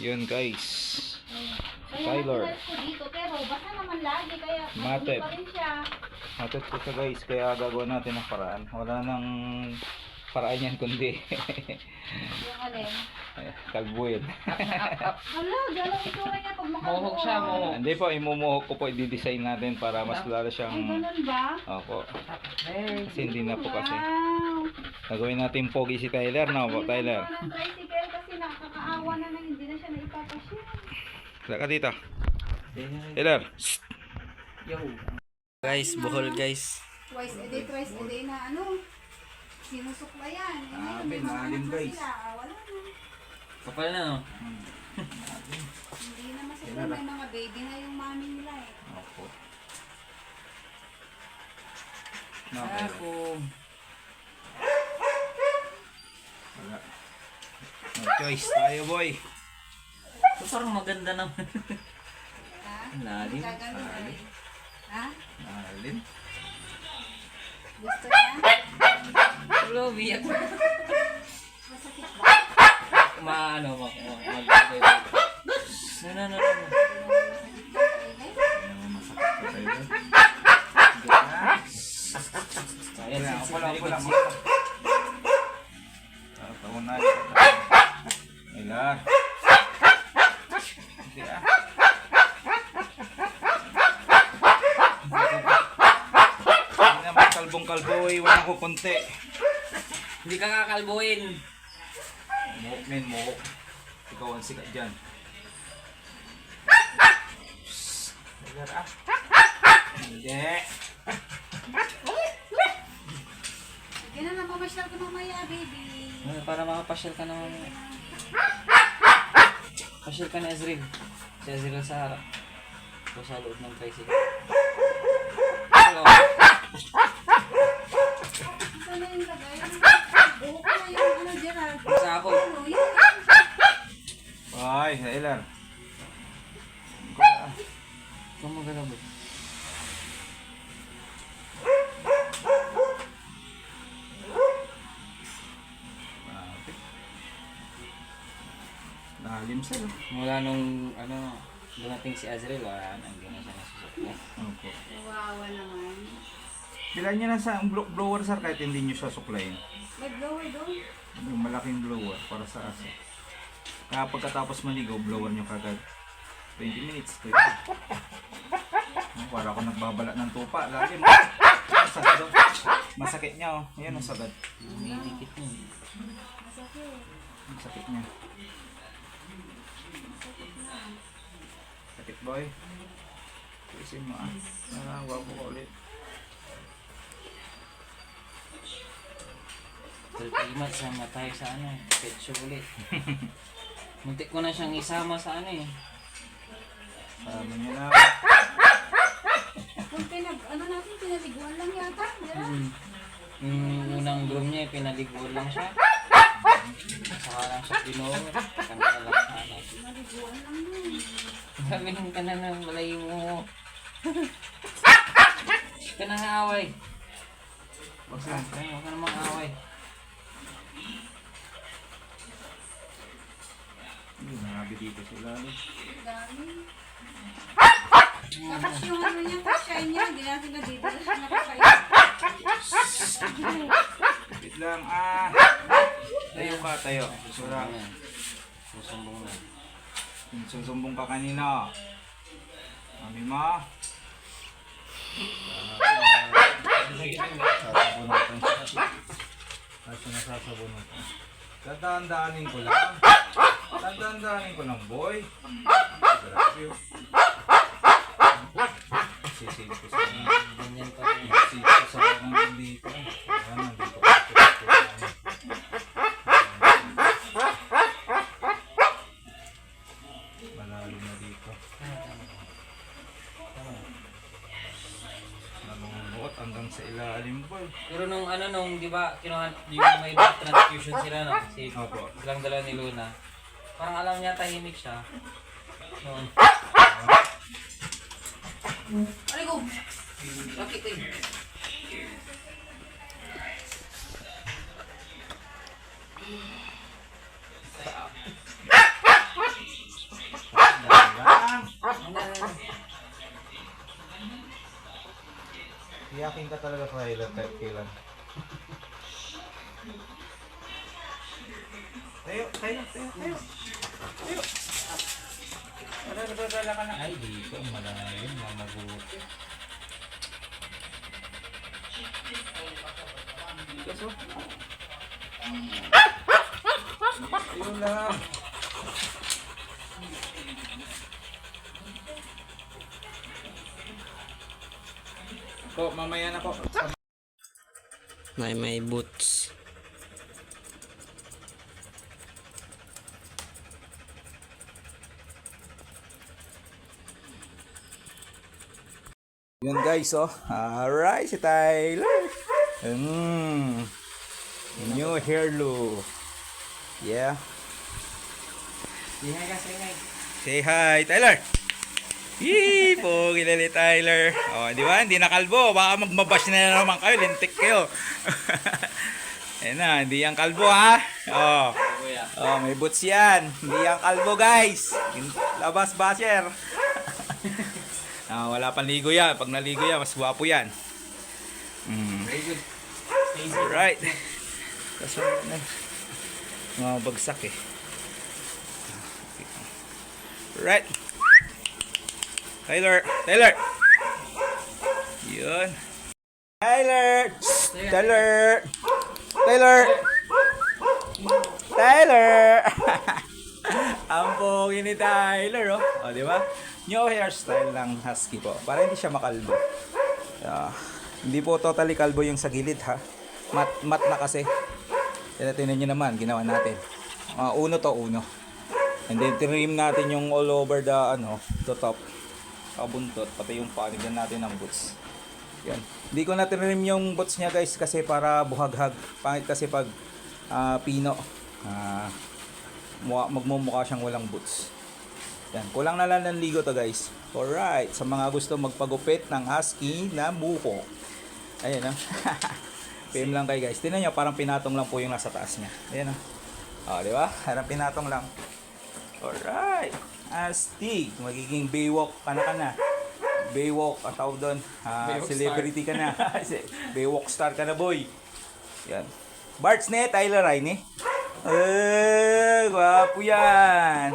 Yun guys. Kaya Tyler. ko dito, pero basta naman lagi, kaya Matip. matip pa rin siya. Matot ko siya guys, kaya gagawa natin ng paraan. Wala nang paraan yan kundi Yung alin. kalbuin. Hala, gano'ng itsura niya pag makabuo. Mohawk siya, mohawk. Hindi po, imumuhok ko po, i-design natin para mas lalo Ay, siyang... ganun ba? Opo. Eh, Kasi hindi na po kasi. Wow. Gagawin natin pogi si Tyler, no po, Tyler? Tricycle nakakaawa na na hindi na siya naipapasya. Wala ka dito. Tyler. Yo. Guys, buhol guys. Twice a day, twice a day na ano. Sinusuklayan. Eh, Ah, may na guys. Ah, Wala na. Kapal na no? Hindi na masukla. May mga baby na yung mami nila eh. Tyler. Ako. Wala. No choice tayo, boy. So, parang maganda naman. Ha? Lalim. Rin. Ha? Alin? Gusto niya? Hello, biyak. Masakit ba? Maano, Hindi ah. Hindi naman kalbong-kalbo eh, walang kukunti. Hindi ka kakalbuhin. Mohok men, mohok. Ikaw ang sikat dyan. Ah. Hindi. Sige na, napamasyal ka mamaya, baby. Para makapasyal ka naman. Pasyal ka na Ezreal. Si Ezreal sa harap. O sa loob ng tricycle. Hello. Lalim sa'yo. Mula nung ano, dumating si Azrael, wala na, hindi na siya nasusuklay. Opo. Kawawa naman. Bilan niyo na sa blo- blower sir kahit hindi niyo siya suklayin. May blower doon. Yung malaking blower para sa aso. Kaya pagkatapos maligo, blower niyo kagad. 20 minutes. Pwede. Oh, Para ako nagbabala ng tupa. Lagi mo. Masakit daw. Masakit niya oh. Ayan ang sagad. May dikit niya. Masakit. Niya. Sakit boy. Isin mo ah. Narawa ko ka ulit. 30 months sama tayo sa ano, pet shop ulit. Muntik ko na siyang isama sa ano eh. Sabi niya na. Kung pinag, ano natin, pinaliguan lang yata. Gerald. Mm. Yung unang groom niya, eh, pinaliguan lang siya. Saka lang siya yun. Sabi nung ka na ng balay mo. ka nang away. Huwag ka, huwag ka namang away. Hindi, narabi dito sila. Dami. Tapos yung ano niya, shine niya, na dito nakakain. Wait lang ah. Ka, tayo. Sura. Susumbong yan. Susumbong na. Susumbong ka kanina. Mami mo. Sasabunutan siya. Kaso nasasabunutan. Dadaan-daanin ko lang. Dadaan-daanin ko lang, boy. Grabe. oh. Sisig ko hanggang sa ilalim boy. Pero nung ano nung, di ba, kinuha yung may blood transfusion sila no? Si Opo. silang dalawa ni Luna. Parang alam niya tahimik siya. Noon. Aray ko! Bakit eh? Tracking ka talaga kailan, kahit kailan. Tayo, tayo, tayo, tayo. Tayo. Ano, nagdadala ka na? Ay, dito. Malalim. Mamabuti. Kaso? Yun lang. Po, mamaya na po. May may boots. Yun guys, oh. Alright, si Tyler. Mm. New hair look. Yeah. Singay ka, singay. Say hi, Tyler. Yee, pogi na ni Tyler. Oh, di ba? Hindi na kalbo. Baka magmabash na naman kayo. Lintik kayo. Ayan na, hindi yan kalbo ha. Oh. Oh, may boots yan. Hindi yan kalbo guys. Labas basher. ah, wala pang ligo yan. Pag naligo yan, mas gwapo yan. Mm. Alright. Kaso, mga bagsak eh. Right. Tyler, Tyler. Yun. Tyler. Tyler. Tyler. Tyler. Ang pogi ni Tyler, oh. O, di ba? New hairstyle ng husky po. Para hindi siya makalbo. Ah, hindi po totally kalbo yung sa gilid, ha? Mat, mat na kasi. Kaya tinan nyo naman, ginawa natin. Ah, uno to, uno. And then trim natin yung all over the ano, the top. Kabuntot, pati yung panig natin ng boots. Yan. Hindi ko na trim yung boots niya guys kasi para buhaghag. Pangit kasi pag ah, pino. Mukha, magmumukha siyang walang boots. Yan, kulang na lang ng ligo to guys. Alright, sa mga gusto magpagupit ng husky na buko. Ayan ah. PM lang kayo guys. Tingnan nyo, parang pinatong lang po yung nasa taas niya. Ayan ah. Oh, di ba? Parang pinatong lang. Alright. Astig. Magiging Baywalk ka na ka na. Baywalk, ang tawag doon. Baywalk celebrity ka na. Baywalk star ka na boy. Yan. Barts ne, Tyler ne. Eh, gwapo yan.